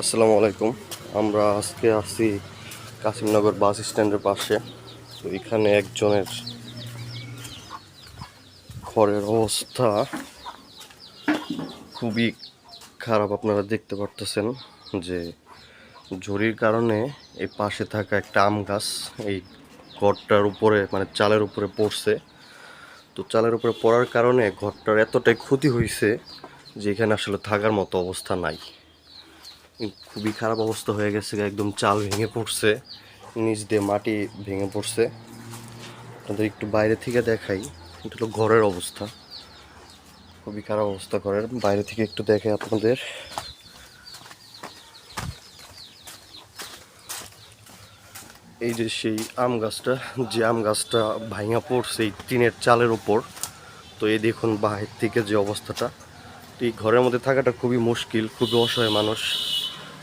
আসসালামু আলাইকুম। আমরা আজকে আসছি কাশিমনগর বাস স্ট্যান্ডের পাশে। তো এখানে একজনের ঘরের অবস্থা খুবই খারাপ আপনারা দেখতে পারতেছেন যে ঝড়ির কারণে এই পাশে থাকা একটা আম গাছ এই ঘরটার উপরে মানে চালের উপরে পড়ছে। তো চালের উপরে পড়ার কারণে ঘরটার এতটাই ক্ষতি হয়েছে যে এখানে আসলে থাকার মতো অবস্থা নাই। খুবই খারাপ অবস্থা হয়ে গেছে একদম চাল ভেঙে পড়ছে, নিচ দিয়ে মাটি ভেঙে পড়ছে। আপনাদের একটু বাইরে থেকে দেখাই, এটা হলো ঘরের অবস্থা। খুবই খারাপ অবস্থা ঘরের, বাইরে থেকে একটু দেখে আপনাদের। এই যে সেই আম গাছটা, যে আম গাছটা ভাঙা পড়ছে এই টিনের চালের ওপর তো এই দেখুন বাহির থেকে যে অবস্থাটা। এই ঘরের মধ্যে থাকাটা খুবই মুশকিল, খুবই অসহায় মানুষ।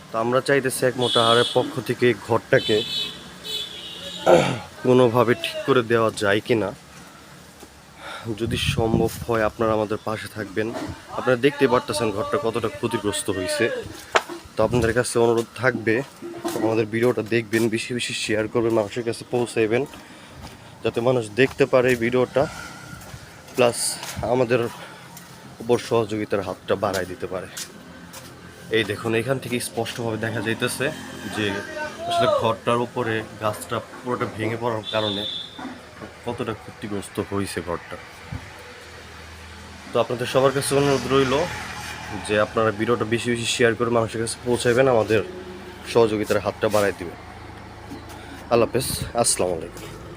তো আমরা চাইতেছি এক মোটাহারের পক্ষ থেকে এই ঘরটাকে কোনোভাবে ঠিক করে দেওয়া যায় কি না যদি সম্ভব হয় আপনারা আমাদের পাশে থাকবেন। আপনারা দেখতে পারতেছেন ঘরটা কতটা ক্ষতিগ্রস্ত হয়েছে। তো আপনাদের কাছে অনুরোধ থাকবে, আমাদের ভিডিওটা দেখবেন, বেশি বেশি শেয়ার করবেন, মানুষের কাছে পৌঁছাইবেন, যাতে মানুষ দেখতে পারে এই ভিডিওটা প্লাস আমাদের উপর সহযোগিতার হাতটা বাড়ায় দিতে পারে। এই দেখুন, এখান থেকে স্পষ্টভাবে দেখা যাইতেছে যে আসলে ঘরটার উপরে গাছটা পুরোটা ভেঙে পড়ার কারণে কতটা ক্ষতিগ্রস্ত হয়েছে ঘরটা। তো আপনাদের সবার কাছে অনুরোধ রইল যে আপনারা ভিডিওটা বেশি বেশি শেয়ার করে মানুষের কাছে পৌঁছাবেন আমাদের সহযোগিতার হাতটা বাড়াই দিবেন। আল্লাহ হাফেজ, আসসালামু আলাইকুম।